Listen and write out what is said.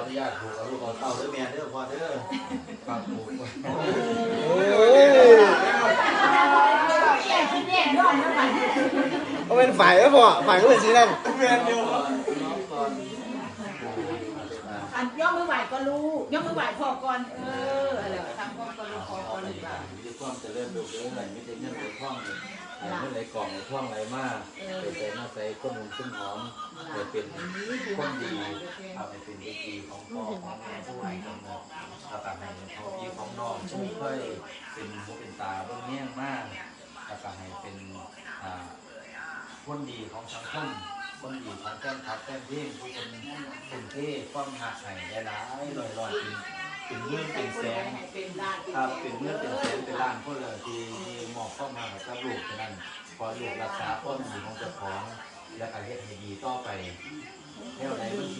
อนุญาตผูกกับลูกเอาเต้าเด้อแม่เด้อพ่อเด้อครับผูกไว้โอ้ยเอาเป็นฝ่ายก็พอฝ่ายก็เป็นสีนั่นแม่เดียวน้องก่อนอันย่อมือไหวก็รู้ย่อมือไหวพอก่อน เอออะไรทำพอก็รู้พอก่อนหรือเปล่ามีแต่ความเจริญรุ่งเรืองไหลไม่ได้เงินไหลท่องเลย ไม่ไหลกล่องไหลท่องไหลมากไปใส่มาใส่ก้นหนุนขึ้นหอมจะเป็นคนดีทำให้เป็นเด็กดีของพ่อของแม่ผู้ใหญ่ของน้องอาต่างให้ของพี่ของน้องช่วยค่อยเป็นหูเป็นตาเบื้องแง่มากอาต่างให้เป็นอ่าคนดีของสังคมคนดีของแก้มทับแก้มเพ่งผู้คนเป็นเท่ความหักไห่หลายลอยลอยเป็นเป็นเมื่อเป็นแสงครับเป็นเมื่อเป็นแสงเป็นล้านคนเลยที่ อบความหักกับลูกฉะนั้นพอลูกรักษาความดีของเจ้าของ และการเฮ็ดให้ดีต่อไปแนวไหนมันสิ